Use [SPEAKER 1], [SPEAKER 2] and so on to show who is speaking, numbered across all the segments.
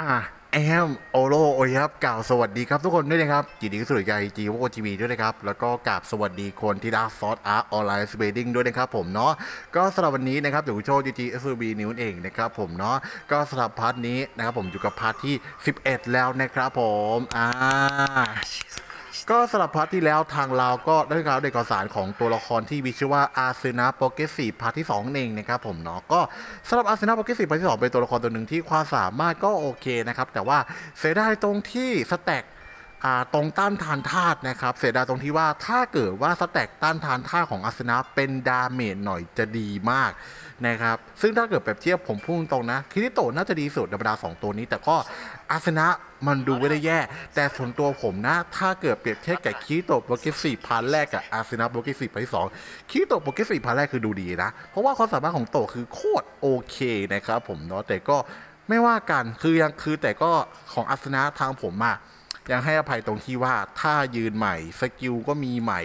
[SPEAKER 1] อ่าแอมโอโลโอครับกล่าวสวัสดีครับทุกคนด้วยนะครับยินดีกับสุดใจจีโอทีวีด้วยนะครับ แล้วก็กราบสวัสดีคนที่รักซอสอาร์ออนไลน์สเปดดิ้งด้วยนะครับผมเนาะก็สำหรับวันนี้นะครับอยู่โชว์จีจีเอสบีนิวเองนะครับผมเนาะก็สำหรับพาร์ทนี้นะครับผมอยู่กับพาร์ทที่ 11 แล้วนะครับผมอ่า ก็สำหรับพาร์ทที่แล้วทางเราก็ได้ข่าวเอกสารของตัวละครที่มีชื่อว่าอาร์เซนาโปเกสีพาร์ทที่2เองนะครับผมเนาะก็สำหรับอาร์เซนาโปเกสีพาร์ทที่2เป็นตัวละครตัวหนึ่งที่ความสามารถก็โอเคนะครับแต่ว่าเสียดายตรงที่สแต็ก ตรงต้านทานธาตุนะครับ เสียดายตรงที่ว่าถ้าเกิดว่าสแต็กต้านทานธาตุของอาร์เซนาเป็นดาเมจหน่อยจะดีมากนะครับ ซึ่งถ้าเกิดแบบเทียบผมพูดตรงนะคิริโตน่าจะดีสุดในบรรดาสองตัวนี้ แต่ก็อาร์เซนามันดูไม่ได้แย่ แต่ส่วนตัวผมนะ ถ้าเกิดเปรียบเทียบกับคิริโตโปรเกรสซีพาร์ทแรกกับอาร์เซนาโปรเกรสซีพาร์ทที่สองคิริโตโปรเกรสซีพาร์ทแรกคือดูดีนะ เพราะว่าความสามารถของโตคือโคตรโอเคนะครับผมเนาะแต่ก็ไม่ว่ากันคือยังคือแต่ก็ของอาร์เซนาทางผมอะ ยังให้อภัยตรงที่ว่าถ้ายืนใหม่สกิลก็มีใหม่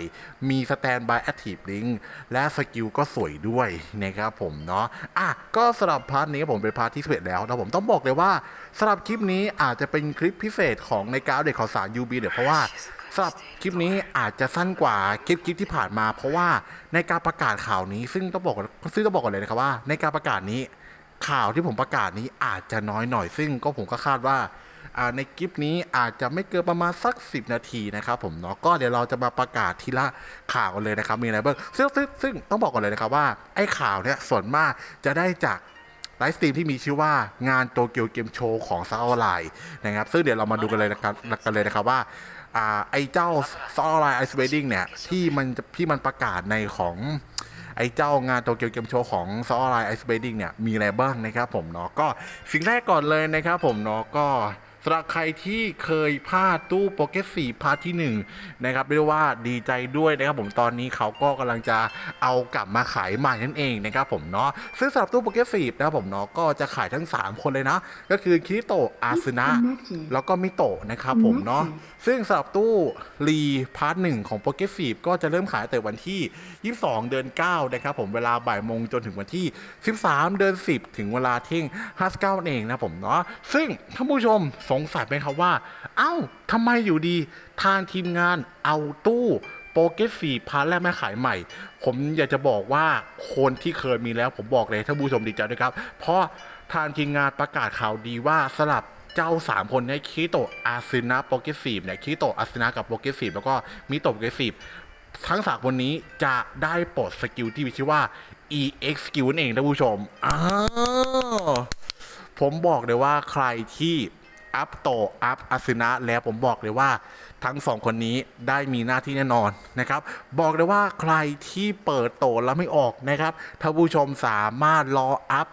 [SPEAKER 1] มีสแตนบายแอคทีฟลิงและสกิลก็สวยด้วยนะครับผมเนาะอะก็สำหรับพาร์ทนี้ผมเป็นพาร์ทที่สิเอ็ดแล้วนะผมต้องบอกเลยว่าสำหรับคลิปนี้อาจจะเป็นคลิปพิเศษของในการอัปเด็กข่าวสาร UB เดี๋ยวเพราะว่าสำหรับคลิปนี้อาจจะสั้นกว่าคลิปคลิปที่ผ่านมา เพราะว่าในการประกาศข่าวนี้ ซึ่งต้องบอกซึ่งต้องบอกก่อนเลยนะครับว่าในการประกาศนี้ ข่าวที่ผมประกาศนี้อาจจะน้อยหน่อยซึ่งก็ผมก็คาดว่าในคลิปนี้อาจจะไม่เกินประมาณสัก 10 นาทีนะครับผมเนาะก็เดี๋ยวเราจะมาประกาศทีละข่าวกันเลยนะครับ มีอะไรบ้างซึ่งซึ่งซึ่งต้องบอกก่อนเลยนะครับว่าไอ้ข่าวเนี่ยส่วนมากจะได้จากไลฟ์สตรีมที่มีชื่อว่างานโตเกียวเกมโชว์ของซาออนไลน์นะครับ ซึ่งเดี๋ยวเรามาดูกันเลยนะครับกันเลยนะครับว่าอไอ้เจ้าซาออนไลน์ไอซ์เวดดิ้งเนี่ยที่มันที่มันประกาศในของ ไอ้เจ้างานโตเกียวเกมโชว์ของซอไลน์ไอซ์เบดดิ้งเนี่ยมีอะไรบ้างนะครับผมเนาะก็สิ่งแรกก่อนเลยนะครับผมเนาะก็ สำหรับใครที่เคยพลาดตู้โปเกสี่พาร์ทที่ 1 นะครับเรียกว่าดีใจด้วยนะครับผมตอนนี้เขาก็กำลังจะเอากลับมาขายใหม่นั่นเองนะครับผมเนาะซึ่งสำหรับตู้โปเกสี่นะครับผมเนาะก็จะขายทั้ง 3 คนเลยนะ ก็คือคิริโตะอาซึนะแล้วก็มิโตะนะครับผมเนาะซึ่งสำหรับตู้รีพาร์ทหนึ่งของโปเกฟีบก็จะเริ่มขายแต่วันที่ 22 เดือน 9 นะครับผมเวลาบ่ายโมงจนถึงวันที่ 13 เดือน 10 ถึงเวลาเที่ยง59นั่นเองนะผมเนาะซึ่งท่านผู้ชมสงสัยไหมครับว่า เอ้าทำไมอยู่ดี ทางทีมงานเอาตู้โปเกฟีพาร์ทแรกมาขายใหม่ ผมอยากจะบอกว่าคนที่เคยมีแล้วผมบอกเลยท่านผู้ชมดีใจด้วยครับ เพราะทางทีมงานประกาศข่าวดีว่าสลับเจ้า 3 คนเนี่ยคิโตอาซึนะโปเกฟีบเนี่ยคิโตอาซึนะกับโปเกฟีบแล้วก็มิโตโปเกฟีบทั้งสามคนนี้จะได้ปลดสกิลที่มีชื่อว่า EX skill นั่นเองท่านผู้ชมอ้าผมบอกเลยว่าใครที่ อัพโตอัพอาซึนะแล้วผมบอกเลยว่าทั้งสองคนนี้ได้มีหน้าที่แน่นอนนะครับ บอกเลยว่าใครที่เปิดโตแล้วไม่ออกนะครับท่านผู้ชมสามารถรออัพ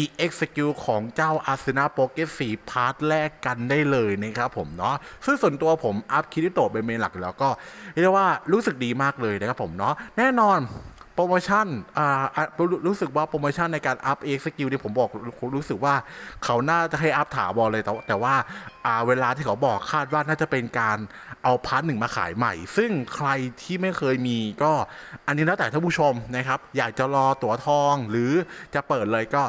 [SPEAKER 1] EX skill ของเจ้าอาซึนะโปเกสีพาร์ทแรกกันได้เลยนะครับผมเนาะซึ่งส่วนตัวผมอัพคิริโตเป็นเมนหลักแล้วก็เรียกได้ว่ารู้สึกดีมากเลยนะครับผมเนาะแน่นอน โปรโมชั่นอ่ารู้รู้สึกว่าโปรโมชั่นในการอัพเอ็กซ์สกิลที่ผมบอกรู้สึกว่าเขาน่าจะให้อัพถาวรเลยแต่แต่ว่าอ่าเวลาที่เขาบอกคาดว่าน่าจะเป็นการเอาพาร์ทหนึ่งมาขายใหม่ ซึ่งใครที่ไม่เคยมีก็อันนี้แล้วแต่ท่านผู้ชมนะครับ อยากจะรอตั๋วทองหรือจะเปิดเลยก็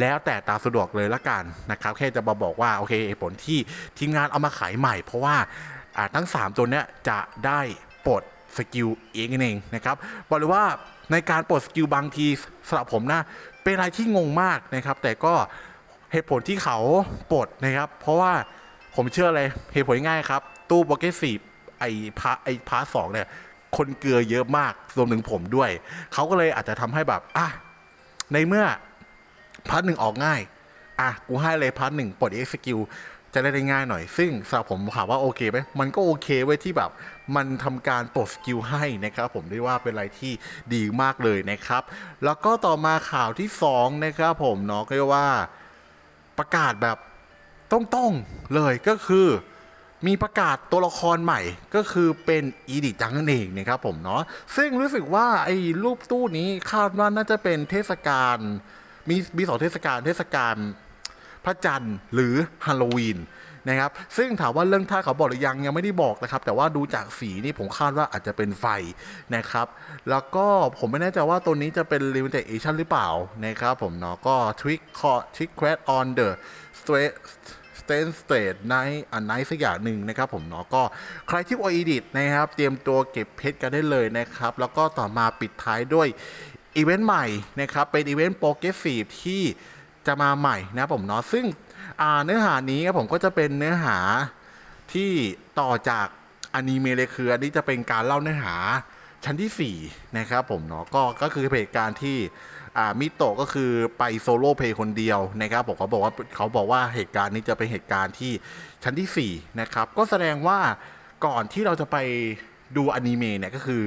[SPEAKER 1] แล้วแต่ตามสะดวกเลยละกันนะครับแค่จะมาบอกว่า โอเคผลที่ทีมงานเอามาขายใหม่ เพราะว่าอ่าทั้ง 3 ตัวเนี้ยจะได้ปลด สกิลเองนั่นเองนะครับบอกเลยว่าในการปลดสกิลบางทีสำหรับผมนะเป็นอะไรที่งงมากนะครับ แต่ก็เหตุผลที่เขาปลดนะครับ เพราะว่าผมเชื่อเลยเหตุผลง่ายครับ ตู้โปเกสีไอพาไอพาร์ทสองเนี่ย คนเกลือเยอะมากรวมถึงผมด้วย เขาก็เลยอาจจะทำให้แบบอะในเมื่อพาร์ทหนึ่งออกง่าย อะ กูให้เลยพาร์ทหนึ่งปลดเอ็กซ์กิล จะได้ได้ง่ายหน่อย ซึ่งสำหรับผมถามว่าโอเคไหมมันก็โอเคไว้ยที่แบบมันทำการปลดสกิลให้นะครับ ผมได้ว่าเป็นอะไรที่ดีมากเลยนะครับ แล้วก็ต่อมาข่าวที่สองนะครับผมเนาะก็เรียกว่าประกาศแบบต้องๆเลยก็คือมีประกาศตัวละครใหม่ก็คือเป็นอีดิจังนั่นเองนะครับผมเนาะซึ่งรู้สึกว่าไอ้รูปตู้นี้คาดว่าน่าจะเป็นเทศกาลมีมีสองเทศกาลเทศกาล พระจันทร์หรือฮาโลวีนนะครับ ซึ่งถามว่าเรื่องท่าเขาบอกหรือยังยังไม่ได้บอกนะครับ แต่ว่าดูจากสีนี่ผมคาดว่าอาจจะเป็นไฟนะครับ แล้วก็ผมไม่แน่ใจว่าตัวนี้จะเป็น limited edition หรือเปล่านะครับผมเนาะก็ trick trick quest on the สเตนสเตทไนอันไนสักอย่างหนึ่งนะครับผมเนาะก็ใครที่โออีดิตนะครับ เตรียมตัวเก็บเพชรกันได้เลยนะครับ แล้วก็ต่อมาปิดท้ายด้วยอีเวนต์ใหม่นะครับ เป็นอีเวนต์โปรเกรสซีฟที่ จะมาใหม่นะผมเนาะซึ่งเนื้อหานี้ครับผมก็จะเป็นเนื้อหาที่ต่อจากอนิเมะเลยคืออันนี้จะเป็นการเล่าเนื้อหาชั้นที่4นะครับผมเนาะก็ก็คือเหตุการณ์ที่มิโตะก็คือไปโซโล่เพลย์คนเดียวนะครับผมเขาบอกว่าเขาบอกว่าเหตุการณ์นี้จะเป็นเหตุการณ์ที่ชั้นที่4นะครับก็แสดงว่าก่อนที่เราจะไปดูอนิเมะเนี่ยก็คือ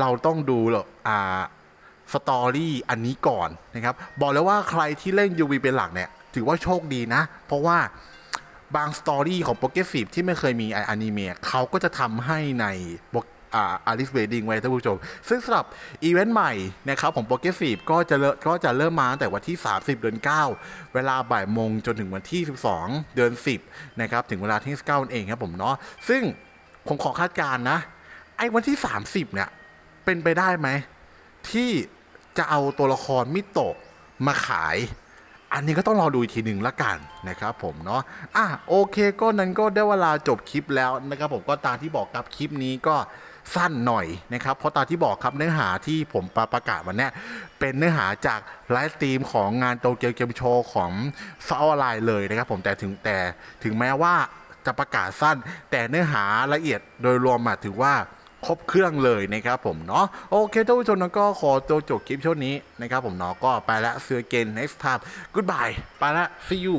[SPEAKER 1] เราต้องดูหรอกอ่า สตอรี่อันนี้ก่อนนะครับ บอกเลยว่าใครที่เล่น UV เป็นหลักเนี่ย ถือว่าโชคดีนะ เพราะว่าบางสตอรี่ของโปรเกรสซีฟที่ไม่เคยมีไออนิเมะเขาก็จะทำให้ในบทอ่าอาริสเวดิงไว้ท่านผู้ชม ซึ่งสำหรับอีเวนต์ใหม่นะครับของโปรเกรสซีฟก็จะเริ่มก็จะเริ่มมาตั้งแต่วันที่ 30 เดือน 9 เวลาบ่ายโมงจนถึงวันที่ 12 เดือน 10 นะครับ ถึงเวลาที่9เองครับผมเนาะซึ่งผมขอคาดการณ์นะ ไอ้วันที่ 30 เนี่ย เป็นไปได้ไหม ที่ จะเอาตัวละครมิโตะมาขาย อันนี้ก็ต้องรอดูอีกทีหนึ่งละกันนะครับผมเนาะอะโอเคก็นั้นก็ได้เวลาจบคลิปแล้วนะครับผมก็ตามที่บอกครับคลิปนี้ก็สั้นหน่อยนะครับ เพราะตามที่บอกครับเนื้อหาที่ผมประประกาศวันนี้เป็นเนื้อหาจากไลฟ์สตรีมของงานโตเกียวเกมโชว์ของซออนไลน์เลยนะครับผมแต่ถึงแต่ถึงแม้ว่าจะประกาศสั้น แต่เนื้อหาละเอียดโดยรวมมาถือว่า ครบเครื่องเลยนะครับผมเนาะโอเคท่านผู้ชมนะก็ขอตัวจบคลิปช่วงนี้นะครับผมเนาะก็ไปละเสือเกน next time goodbye ไปละ see you